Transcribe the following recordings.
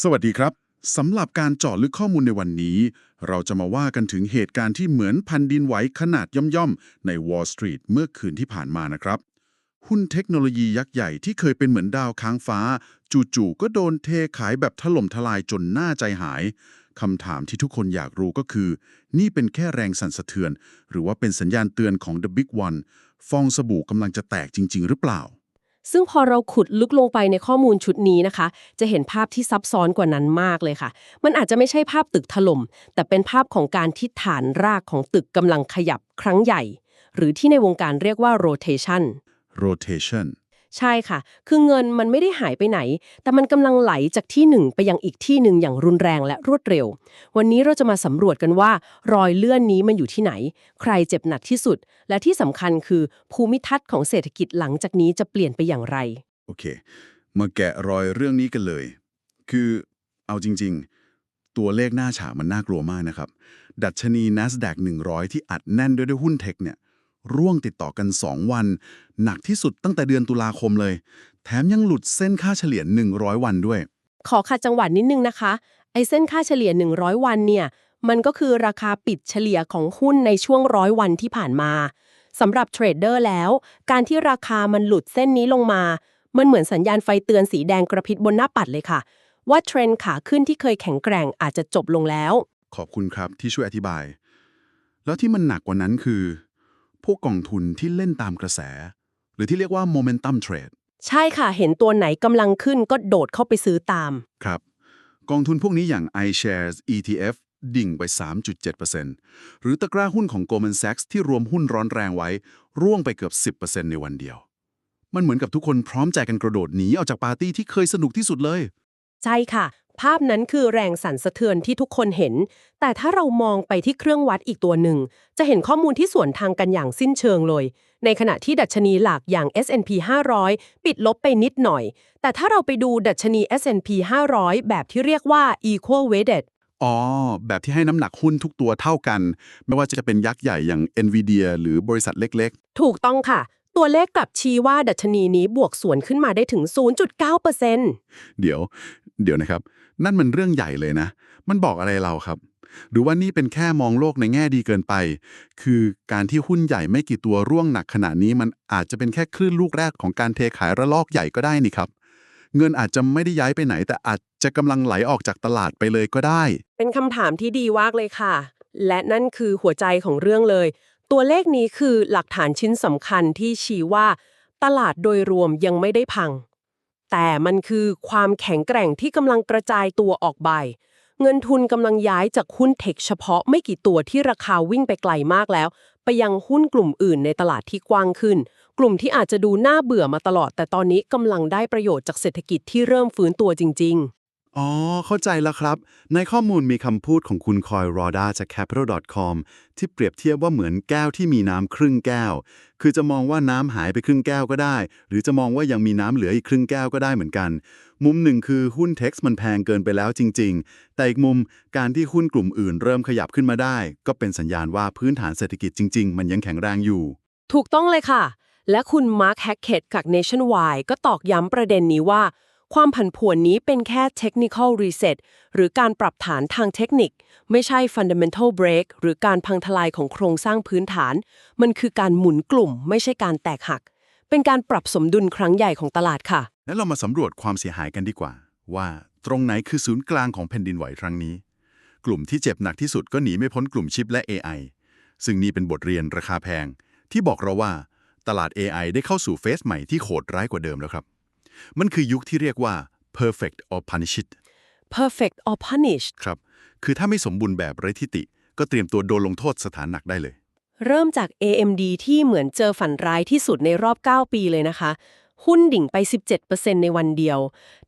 สวัสดีครับสำหรับการเจาะลึกข้อมูลในวันนี้ เราจะมาว่ากันถึงเหตุการณ์ที่เหมือนแผ่นดินไหวขนาดย่อมๆ ใน Wall Street เมื่อคืนที่ผ่านมานะครับ หุ้นเทคโนโลยียักษ์ใหญ่ที่เคยเป็นเหมือนดาวค้างฟ้า จู่ๆก็โดนเทขายแบบถล่มทลายจนน่าใจหายคำถามที่ทุกคนอยากรู้ก็คือ นี่เป็นแค่แรงสั่นสะเทือน หรือว่าเป็นสัญญาณเตือนของ The Big One ฟองสบู่กำลังจะแตกจริง ๆ หรือเปล่า ซึ่งพอเราขุดลึกลงไปในข้อมูลชุดนี้นะคะ จะเห็นภาพที่ซับซ้อนกว่านั้นมากเลยค่ะ มันอาจจะไม่ใช่ภาพตึกถล่ม แต่เป็นภาพของการที่ฐานรากของตึกกำลังขยับครั้งใหญ่ หรือที่ในวงการเรียกว่า rotation rotation ใช่ค่ะ คือเงินมันไม่ได้หายไปไหน แต่มันกำลังไหลจากที่หนึ่งไปยังอีกที่หนึ่งอย่างรุนแรงและรวดเร็ว วันนี้เราจะมาสำรวจกันว่า รอยเลื่อนนี้มันอยู่ที่ไหน ใครเจ็บหนักที่สุด และที่สำคัญคือภูมิทัศน์ของเศรษฐกิจหลังจากนี้จะเปลี่ยนไปอย่างไร โอเค มาแกะรอยเรื่องนี้กันเลย คือเอาจริง ๆ ตัวเลขหน้าฉากมันน่ากลัวมากนะครับ ดัชนี NASDAQ 100 ที่อัดแน่นด้วยด้วยหุ้นเทคเนี่ย ร่วงติดต่อกัน 2 วัน หนักที่สุดตั้งแต่เดือนตุลาคมเลย แถมยังหลุดเส้นค่าเฉลี่ย 100 วันด้วย ขอขัดจังหวัดนิดนึงนะคะ ไอ้เส้นค่าเฉลี่ย 100 วันเนี่ย มันก็คือราคาปิดเฉลี่ยของหุ้นในช่วงร้อยวันที่ผ่านมาสำหรับเทรดเดอร์แล้ว การที่ราคามันหลุดเส้นนี้ลงมา มันเหมือนสัญญาณไฟเตือนสีแดงกระพริบบนหน้าปัดเลยค่ะ ว่าเทรนด์ขาขึ้นที่เคยแข็งแกร่งอาจจะจบลงแล้ว ขอบคุณครับที่ช่วยอธิบาย แล้วที่มันหนักกว่านั้นคือ พวกกองทุนที่เล่นตามกระแส หรือที่เรียกว่า momentum trade ใช่ค่ะ เห็นตัวไหนกำลังขึ้นก็โดดเข้าไปซื้อตาม ครับ กองทุนพวกนี้อย่าง iShares ETF ดิ่งไป 3.7%หรือตะกร้าหุ้นของ Goldman Sachs ที่รวมหุ้นร้อนแรงไว้ ร่วงไปเกือบ 10%ในวันเดียว มันเหมือนกับทุกคนพร้อมใจกันกระโดดหนีออกจากปาร์ตี้ที่เคยสนุกที่สุดเลย ใช่ค่ะ ภาพนั้นคือแรงสั่นสะเทือนที่ทุกคนเห็น แต่ถ้าเรามองไปที่เครื่องวัดอีกตัวหนึ่ง จะเห็นข้อมูลที่สวนทางกันอย่างสิ้นเชิงเลย ในขณะที่ดัชนีหลักอย่าง S&P 500 ปิดลบไปนิดหน่อย แต่ถ้าเราไปดูดัชนี S&P 500 แบบที่เรียกว่า equal weighted อ๋อ แบบที่ให้น้ำหนักหุ้นทุกตัวเท่ากัน ไม่ว่าจะเป็นยักษ์ใหญ่อย่าง NVIDIA หรือบริษัทเล็กถูกต้องค่ะ ตัวเลขกลับชี้ว่าดัชนีนี้บวกสวนขึ้นมาได้ถึง 0.9%ๆเดี๋ยว เดี๋ยวนะครับ นั่นมันเรื่องใหญ่เลยนะ มันบอกอะไรเราครับ หรือว่านี่เป็นแค่มองโลกในแง่ดีเกินไป คือการที่หุ้นใหญ่ไม่กี่ตัวร่วงหนักขนาดนี้มันอาจจะเป็นแค่คลื่นลูกแรกของการเทขายระลอกใหญ่ก็ได้นี่ครับ เงินอาจจะไม่ได้ย้ายไปไหน แต่อาจจะกำลังไหลออกจากตลาดไปเลยก็ได้ เป็นคำถามที่ดีมากเลยค่ะ และนั่นคือหัวใจของเรื่องเลย ตัวเลขนี้คือหลักฐานชิ้นสำคัญที่ชี้ว่า ตลาดโดยรวมยังไม่ได้พัง แต่มันคือความแข็งแกร่งที่กำลังกระจายตัวออกไปเงินทุนกำลังย้ายจากหุ้นเทคเฉพาะไม่กี่ตัวที่ราคาวิ่งไปไกลมากแล้ว ไปยังหุ้นกลุ่มอื่นในตลาดที่กว้างขึ้น กลุ่มที่อาจจะดูน่าเบื่อมาตลอด แต่ตอนนี้กำลังได้ประโยชน์จากเศรษฐกิจที่เริ่มฟื้นตัวจริง อ๋อ เข้าใจแล้วครับ ในข้อมูลมีคำพูดของคุณคอยรอดาจาก capital.com ที่เปรียบเทียบว่าเหมือนแก้วที่มีน้ำครึ่งแก้ว คือจะมองว่าน้ำหายไปครึ่งแก้วก็ได้ หรือจะมองว่ายังมีน้ำเหลืออีกครึ่งแก้วก็ได้เหมือนกัน มุมหนึ่งคือหุ้นเท็กซ์มันแพงเกินไปแล้วจริง ๆ แต่อีกมุมการที่หุ้นกลุ่มอื่นเริ่มขยับขึ้นมาได้ ก็เป็นสัญญาณว่าพื้นฐานเศรษฐกิจจริง ๆ มันยังแข็งแรงอยู่ ถูกต้องเลยค่ะ และคุณมาร์คแฮกเกตจาก Nationwide ก็ตอกย้ำประเด็นนี้ว่า ความผันผวนนี้เป็นแค่ technical reset หรือการปรับฐานทางเทคนิค ไม่ใช่ fundamental break หรือการพังทลายของโครงสร้างพื้นฐาน มันคือการหมุนกลุ่ม ไม่ใช่การแตกหัก เป็นการปรับสมดุลครั้งใหญ่ของตลาดค่ะ แล้วเรามาสำรวจความเสียหายกันดีกว่า ว่าตรงไหนคือศูนย์กลางของแผ่นดินไหวครั้งนี้ กลุ่มที่เจ็บหนักที่สุดก็หนีไม่พ้นกลุ่มชิปและ AI ซึ่งนี่เป็นบทเรียนราคาแพง ที่บอกเราว่า ตลาด AI ได้เข้าสู่เฟสใหม่ที่โหดร้ายกว่าเดิมแล้วครับ มันคือยุคที่เรียกว่า perfect or punish it perfect or punished ครับ คือถ้าไม่สมบูรณ์แบบไร้ทิติก็เตรียมตัวโดนลงโทษสถานหนักได้เลย เริ่มจาก AMD ที่เหมือนเจอฝันร้ายที่สุดในรอบ 9 ปีเลยนะคะ หุ้นดิ่งไป 17%ในวันเดียว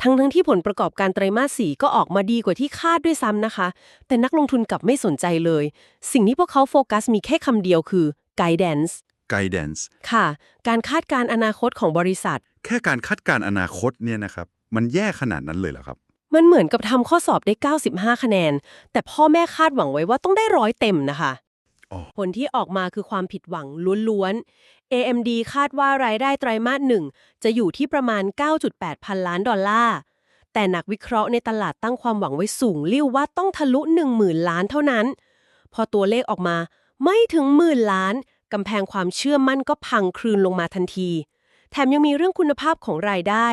ทั้งทั้งที่ผลประกอบการไตรมาส 4 ก็ออกมาดีกว่าที่คาดด้วยซ้ำนะคะ แต่นักลงทุนกลับไม่สนใจเลย สิ่งที่พวกเขาโฟกัสมีแค่คำเดียวคือ guidance guidance ค่ะ การคาดการณ์อนาคตของบริษัท แค่การคาดการณ์อนาคตเนี่ยนะครับ มันแย่ขนาดนั้นเลยเหรอครับ มันเหมือนกับทำข้อสอบได้ 95 คะแนน แต่พ่อแม่คาดหวังไว้ว่าต้องได้ร้อยเต็มนะคะอ๋อผลที่ออกมาคือความผิดหวังล้วนๆ AMD คาดว่ารายได้ไตรมาสหนึ่งจะอยู่ที่ประมาณ 9.8 พันล้านดอลลาร์แต่นักวิเคราะห์ในตลาดตั้งความหวังไว้สูงเรียวว่าต้องทะลุ 10,000 ล้านเท่านั้น พอตัวเลขออกมาไม่ถึงหมื่นล้านกำแพงความเชื่อมั่นก็พังคลืนลงมาทันที แถมยังมีเรื่องคุณภาพของรายได้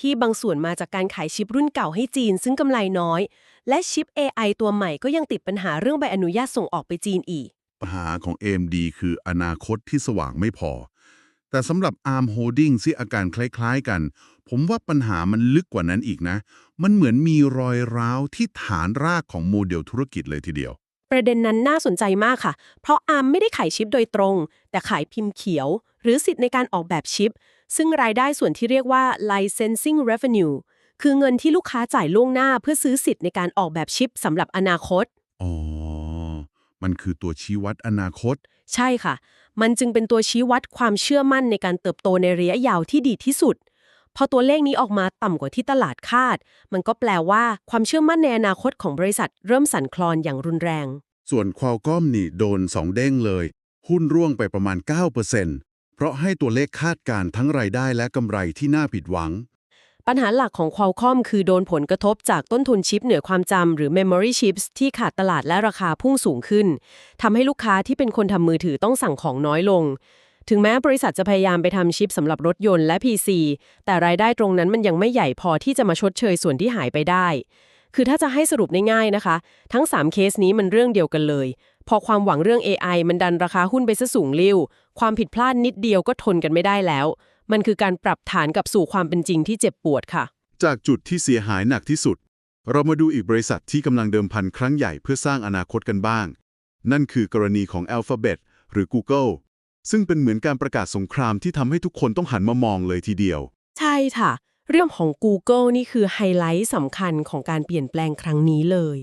ที่บางส่วนมาจากการขายชิปรุ่นเก่าให้จีน ซึ่งกำไรน้อย และชิป AI ตัวใหม่ก็ยังติดปัญหาเรื่องใบอนุญาตส่งออกไปจีนอีก ปัญหาของ AMD คืออนาคตที่สว่างไม่พอ แต่สำหรับ ARM Holding ที่อาการคล้ายๆกัน ผมว่าปัญหามันลึกกว่านั้นอีกนะ มันเหมือนมีรอยร้าวที่ฐานรากของโมเดลธุรกิจเลยทีเดียวประเด็นนั้นน่าสนใจมากค่ะ เพราะ ARM ไม่ได้ขายชิปโดยตรง แต่ขายพิมพ์เขียว หรือสิทธิ์ในการออกแบบชิปซึ่งรายได้ส่วนที่เรียกว่า licensing revenue คือเงินที่ลูกค้าจ่ายล่วงหน้าเพื่อซื้อสิทธิ์ในการออกแบบชิปสำหรับอนาคต อ๋อ มันคือตัวชี้วัดอนาคต ใช่ค่ะ มันจึงเป็นตัวชี้วัดความเชื่อมั่นในการเติบโตในระยะยาวที่ดีที่สุด พอตัวเลขนี้ออกมาต่ำกว่าที่ตลาดคาด มันก็แปลว่าความเชื่อมั่นในอนาคตของบริษัท เริ่มสั่นคลอนอย่างรุนแรง ส่วน Qualcomm นี่โดนสองเด้งเลย หุ้นร่วงไปประมาณ 9%เเพราะให้ตัวเลขคาดการ์ทั้งรายได้และกำไรที่น่าผิดหวัง ปัญหาหลักของ Qualcomm คือโดนผลกระทบจากต้นทุนชิปเหนือความจำหรือ Memory Chips ที่ขาดตลาดและราคาพุ่งสูงขึ้นทำให้ลูกค้าที่เป็นคนทำมือถือต้องสั่งของน้อยลง ถึงแม้บริษัทจะพยายามไปทำชิปสำหรับรถยนต์และ PC แต่รายได้ตรงนั้นมันยังไม่ใหญ่พอที่จะมาชดเชยส่วนที่หายไปได้ คือถ้าจะให้สรุปง่ายๆนะคะ ทั้ง 3 เคสนี้มันเรื่องเดียวกันเลย พอความหวังเรื่อง AI มันดันราคาหุ้นไปซะสูงลิ่ว ความผิดพลาดนิดเดียวก็ทนกันไม่ได้แล้ว มันคือการปรับฐานกับสู่ความเป็นจริงที่เจ็บปวดค่ะ จากจุดที่เสียหายหนักที่สุด เรามาดูอีกบริษัทที่กำลังเดิมพันครั้งใหญ่เพื่อสร้างอนาคตกันบ้าง นั่นคือกรณีของ Alphabet หรือ Google ซึ่งเป็นเหมือนการประกาศสงครามที่ทำให้ทุกคนต้องหันมามองเลยทีเดียว ใช่ค่ะ เรื่องของ Google นี่คือไฮไลท์สำคัญของการเปลี่ยนแปลงครั้งนี้เลย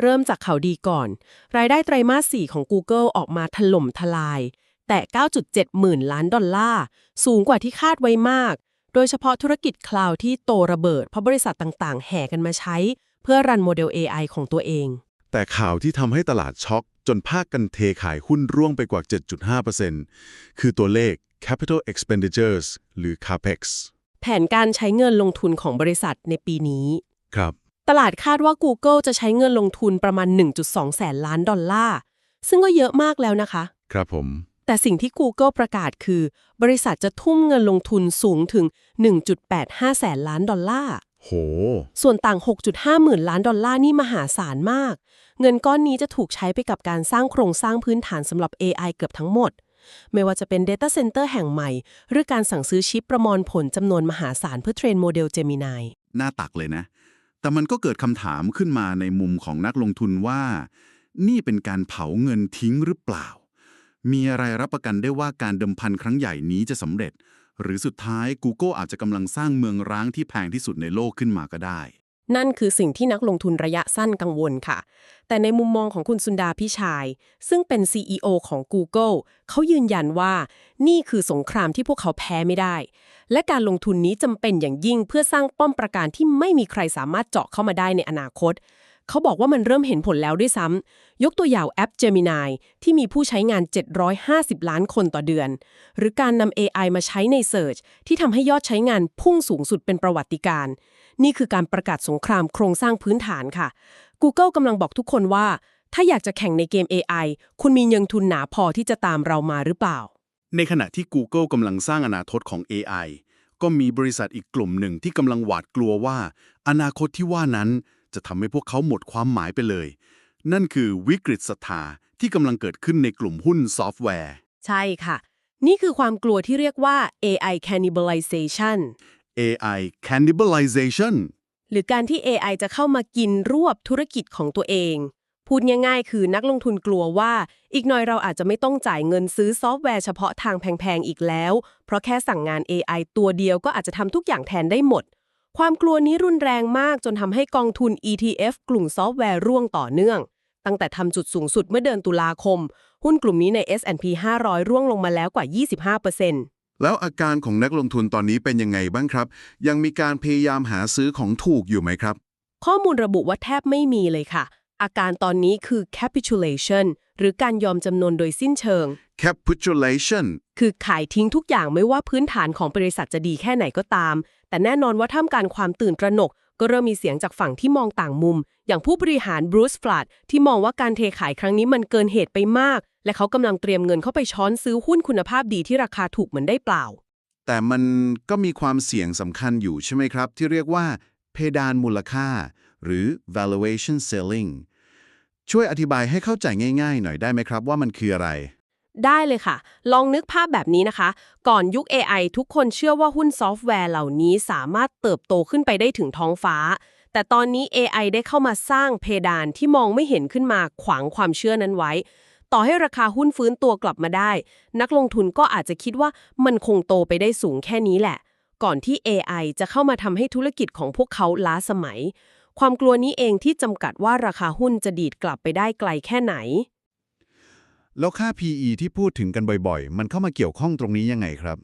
เริ่มจากข่าวดีก่อน รายได้ไตรมาส 4 ของ Google ออกมาถล่มทลาย แต่ 9.7 หมื่นล้านดอลลาร์ สูงกว่าที่คาดไว้มาก โดยเฉพาะธุรกิจคลาวด์ที่โตระเบิดเพราะบริษัทต่างๆ แห่กันมาใช้ เพื่อรันโมเดล AI ของตัวเอง แต่ข่าวที่ทำให้ตลาดช็อก จนภาคกันเทขายหุ้นร่วงไปกว่า 7.5%คือตัวเลข Capital Expenditures หรือ CAPEX แผนการใช้เงินลงทุนของบริษัทในปีนี้ ครับ ตลาดคาดว่า Google จะใช้เงินลงทุนประมาณ 1.2 แสนล้านดอลลาร์ ซึ่งก็เยอะมากแล้วนะคะ ครับผม แต่สิ่งที่ Google ประกาศคือ บริษัทจะทุ่มเงินลงทุนสูงถึง 1.85 แสนล้านดอลลาร์ โห ส่วนต่าง 6.5 หมื่นล้านดอลลาร์นี่มหาศาลมาก เงินก้อนนี้จะถูกใช้ไปกับการสร้างโครงสร้างพื้นฐานสำหรับ AI เกือบทั้งหมด ไม่ว่าจะเป็น Data Center แห่งใหม่ หรือการสั่งซื้อชิปประมวลผลจำนวนมหาศาลเพื่อเทรนโมเดล Gemini หน้าตักเลยนะ แต่มันก็เกิดคำถามขึ้นมาในมุมของนักลงทุนว่า นี่เป็นการเผาเงินทิ้งหรือเปล่า มีอะไรรับประกันได้ว่าการเดิมพันครั้งใหญ่นี้จะสำเร็จ หรือสุดท้าย Google อาจจะกำลังสร้างเมืองร้างที่แพงที่สุดในโลกขึ้นมาก็ได้ นั่นคือสิ่งที่นักลงทุนระยะสั้นกังวลค่ะ แต่ในมุมมองของคุณสุนดาพิชัย ซึ่งเป็น CEO ของ Google เขายืนยันว่า นี่คือสงครามที่พวกเขาแพ้ไม่ได้ และการลงทุนนี้จำเป็นอย่างยิ่งเพื่อสร้างป้อมปราการที่ไม่มีใครสามารถเจาะเข้ามาได้ในอนาคต เขาบอกว่ามันเริ่มเห็นผลแล้วด้วยซ้ำ ยกตัวอย่างแอป Gemini ที่มีผู้ใช้งาน 750 ล้านคนต่อเดือน หรือการนำ AI มาใช้ใน Search ที่ทำให้ยอดใช้งานพุ่งสูงสุดเป็นประวัติการณ์ นี่คือการประกาศสงครามโครงสร้างพื้นฐานค่ะ Google กำลังบอกทุกคนว่า ถ้าอยากจะแข่งในเกม AI คุณมีเงินทุนหนาพอที่จะตามเรามาหรือเปล่า ในขณะที่ Google กำลังสร้างอนาคตของ AI ก็มีบริษัทอีกกลุ่มหนึ่งที่กำลังหวาดกลัวว่า อนาคตที่ว่านั้นจะทำให้พวกเขาหมดความหมายไปเลย นั่นคือวิกฤตศรัทธาที่กำลังเกิดขึ้นในกลุ่มหุ้นซอฟต์แวร์ ใช่ค่ะ นี่คือความกลัวที่เรียกว่า AI cannibalization AI cannibalization หรือการที่ AI จะเข้ามากินรวบธุรกิจของตัวเอง พูดง่ายๆ คือนักลงทุนกลัวว่า อีกหน่อยเราอาจจะไม่ต้องจ่ายเงินซื้อซอฟต์แวร์เฉพาะทางแพงๆ อีกแล้ว เพราะแค่สั่งงาน AI ตัวเดียวก็อาจจะทำทุกอย่างแทนได้หมด ความกลัวนี้รุนแรงมากจนทำให้กองทุน ETF กลุ่มซอฟต์แวร์ร่วงต่อเนื่อง ตั้งแต่ทำจุดสูงสุดเมื่อเดือนตุลาคม หุ้นกลุ่มนี้ใน S&P 500 ร่วงลงมาแล้วกว่า 25% แล้วอาการของนักลงทุนตอนนี้เป็นยังไงบ้างครับ ยังมีการพยายามหาซื้อของถูกอยู่ไหมครับ ข้อมูลระบุว่าแทบไม่มีเลยค่ะ อาการตอนนี้คือ capitulation หรือการยอมจำนนโดยสิ้นเชิง capitulation คือขายทิ้งทุกอย่างไม่ว่าพื้นฐานของบริษัทจะดีแค่ไหนก็ตาม แต่แน่นอนว่าท่ามกลารความตื่นตระหนก ก็เริ่มมีเสียงจากฝั่งที่มองต่างมุม อย่างผู้บริหารบรูซฟลัดที่มองว่าการเทขายครั้งนี้มันเกินเหตุไปมาก และเขากำลังเตรียมเงินเข้าไปช้อนซื้อหุ้นคุณภาพดีที่ราคาถูกเหมือนได้เปล่า แต่มันก็มีความเสี่ยงสำคัญอยู่ใช่ไหมครับ ที่เรียกว่า เพดานมูลค่า หรือ valuation ceiling ช่วยอธิบายให้เข้าใจง่าย ๆ หน่อยได้ไหมครับว่ามันคืออะไร ได้เลยค่ะ ลองนึกภาพแบบนี้นะคะ ก่อนยุค AI ทุกคนเชื่อว่าหุ้นซอฟต์แวร์เหล่านี้สามารถเติบโตขึ้นไปได้ถึงท้องฟ้า แต่ตอนนี้ AI ได้เข้ามาสร้างเพดานที่มองไม่เห็นขึ้นมาขวางความเชื่อนั้นไว้ ต่อให้ราคาหุ้นฟื้นตัวกลับมาได้ นักลงทุนก็อาจจะคิดว่ามันคงโตไปได้สูงแค่นี้แหละ ก่อนที่ AI จะเข้ามาทำให้ธุรกิจของพวกเขาล้าสมัย ความกลัวนี้เองที่จำกัดว่าราคาหุ้นจะดีดกลับไปได้ไกลแค่ไหน แล้วค่า PE ที่พูดถึงกันบ่อยๆ มันเข้ามาเกี่ยวข้องตรงนี้ยังไงครับ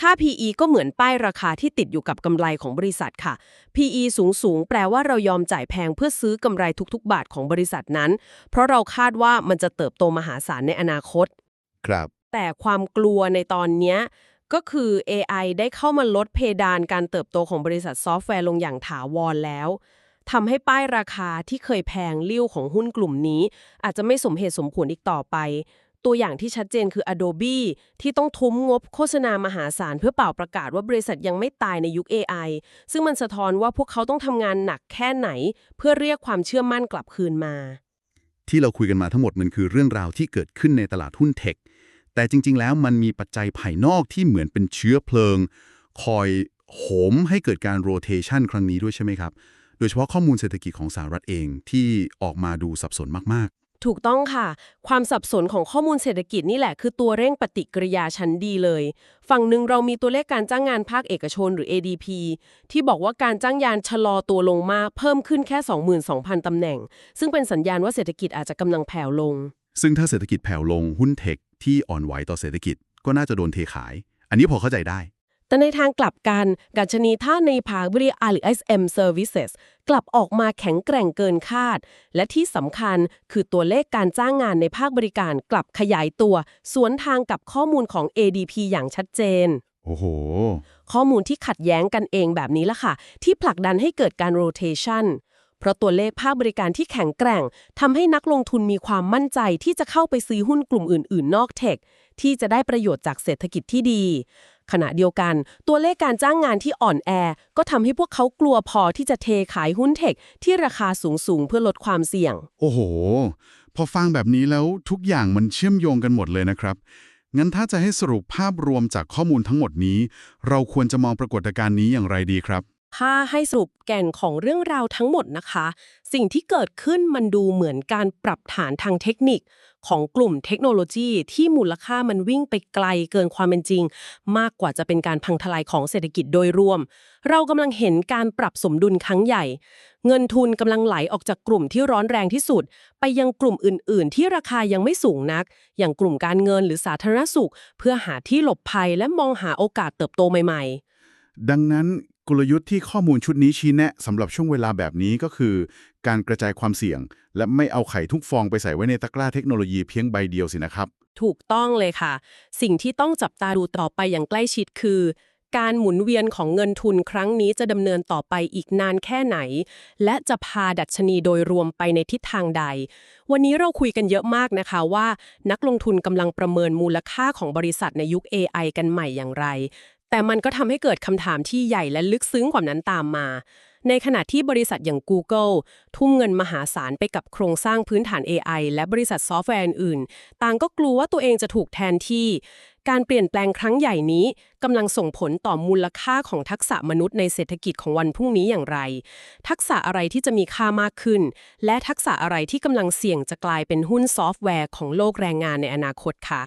ค่า PE ก็เหมือนป้ายราคาที่ติดอยู่กับกำไรของบริษัทค่ะ PE สูงสูงๆแปลว่าเรายอมจ่ายแพงเพื่อซื้อกำไรทุกๆ บาทของบริษัทนั้น เพราะเราคาดว่ามันจะเติบโตมหาศาลในอนาคต ครับ แต่ความกลัวในตอนเนี้ยก็คือ AI ได้เข้ามาลดเพดานการเติบโตของบริษัทซอฟต์แวร์ลงอย่างถาวรแล้ว ทำให้ป้ายราคาที่เคยแพงลิ้วของหุ้นกลุ่มนี้ อาจจะไม่สมเหตุสมผลอีกต่อไป ตัวอย่างที่ชัดเจนคือ Adobe ที่ต้องทุ้มงบโฆษณามหาศาลเพื่อเป่าประกาศว่าบริษัทยังไม่ตายในยุค AI ซึ่งมันสะท้อนว่าพวกเขาต้องทำงานหนักแค่ไหน เพื่อเรียกความเชื่อมั่นกลับคืนมา ที่เราคุยกันมาทั้งหมดมันคือเรื่องราวที่เกิดขึ้นในตลาดหุ้นเทคแต่จริง ๆ แล้วมันมีปัจจัยภายนอกที่เหมือนเป็นเชื้อเพลิง คอยโหมให้เกิดการโรเทชันครั้งนี้ด้วยใช่ไหมครับ โดยเฉพาะข้อมูลเศรษฐกิจของสหรัฐเองที่ออกมาดูสับสนมากถูกต้องค่ะ ความสับสนของข้อมูลเศรษฐกิจนี่แหละคือตัวเร่งปฏิกิริยาชั้นดีเลย ฝั่งหนึ่งเรามีตัวเลขการจ้างงานภาคเอกชนหรือ ADP ที่บอกว่าการจ้างงานชะลอตัวลงมากเพิ่มขึ้นแค่ 22,000ตำแหน่ง ซึ่งเป็นสัญญาณว่าเศรษฐกิจอาจจะกำลังแผ่วลงๆซึ่งถ้าเศรษฐกิจแผ่วลงหุ้นเทคที่อ่อนไหวต่อเศรษฐกิจก็น่าจะโดนเทขาย อันนี้พอเข้าใจได้ แต่ในทางกลับกัน ดัชนีท่าในภาคบริการหรือ SM Services กลับออกมาแข็งแกร่งเกินคาด และที่สำคัญคือตัวเลขการจ้างงานในภาคบริการกลับขยายตัว สวนทางกับข้อมูลของ ADP อย่างชัดเจน โอ้โห ข้อมูลที่ขัดแย้งกันเองแบบนี้ละค่ะ ที่ผลักดันให้เกิดการ rotation เพราะตัวเลขภาคบริการที่แข็งแกร่งทำให้นักลงทุนมีความมั่นใจที่จะเข้าไปซื้อหุ้นกลุ่มอื่น ๆ นอกเทคที่จะได้ประโยชน์จากเศรษฐกิจที่ดี ขณะเดียวกัน ตัวเลขการจ้างงานที่อ่อนแอ ก็ทำให้พวกเขากลัวพอที่จะเทขายหุ้นเทคที่ราคาสูงๆ เพื่อลดความเสี่ยง โอ้โห พอฟังแบบนี้แล้วทุกอย่างมันเชื่อมโยงกันหมดเลยนะครับงั้นถ้าจะให้สรุปภาพรวมจากข้อมูลทั้งหมดนี้ เราควรจะมองปรากฏการณ์นี้อย่างไรดีครับ ถ้าให้สรุปแก่นของเรื่องราวทั้งหมดนะคะ สิ่งที่เกิดขึ้นมันดูเหมือนการปรับฐานทางเทคนิคของกลุ่มเทคโนโลยีที่มูลค่ามันวิ่งไปไกลเกินความเป็นจริง มากกว่าจะเป็นการพังทลายของเศรษฐกิจโดยรวม เรากำลังเห็นการปรับสมดุลครั้งใหญ่ เงินทุนกำลังไหลออกจากกลุ่มที่ร้อนแรงที่สุด ไปยังกลุ่มอื่น ๆ ที่ราคายังไม่สูงนัก อย่างกลุ่มการเงินหรือสาธารณสุข เพื่อหาที่หลบภัยและมองหาโอกาสเติบโตใหม่ ๆ ดังนั้น กลยุทธ์ที่ข้อมูลชุดนี้ชี้แนะสำหรับช่วงเวลาแบบนี้ก็คือ การกระจายความเสี่ยง และไม่เอาไข่ทุกฟองไปใส่ไว้ในตะกร้าเทคโนโลยีเพียงใบเดียวสินะครับถูกต้องเลยค่ะ สิ่งที่ต้องจับตาดูต่อไปอย่างใกล้ชิดคือ การหมุนเวียนของเงินทุนครั้งนี้จะดำเนินต่อไปอีกนานแค่ไหน และจะพาดัชนีโดยรวมไปในทิศทางใด วันนี้เราคุยกันเยอะมากนะคะว่า นักลงทุนกำลังประเมินมูลค่าของบริษัทในยุค AI กันใหม่อย่างไร แต่มันก็ทำให้เกิดคำถามที่ใหญ่และลึกซึ้งกว่านั้นตามมา ในขณะที่บริษัทอย่าง Google ทุ่มเงินมหาศาลไปกับโครงสร้างพื้นฐาน AI และบริษัทซอฟต์แวร์อื่นๆ ต่างก็กลัวว่าตัวเองจะถูกแทนที่ การเปลี่ยนแปลงครั้งใหญ่นี้กำลังส่งผลต่อมูลค่าของทักษะมนุษย์ในเศรษฐกิจของวันพรุ่งนี้อย่างไร ทักษะอะไรที่จะมีค่ามากขึ้น และทักษะอะไรที่กำลังเสี่ยงจะกลายเป็นหุ้นซอฟต์แวร์ของโลกแรงงานในอนาคตคะ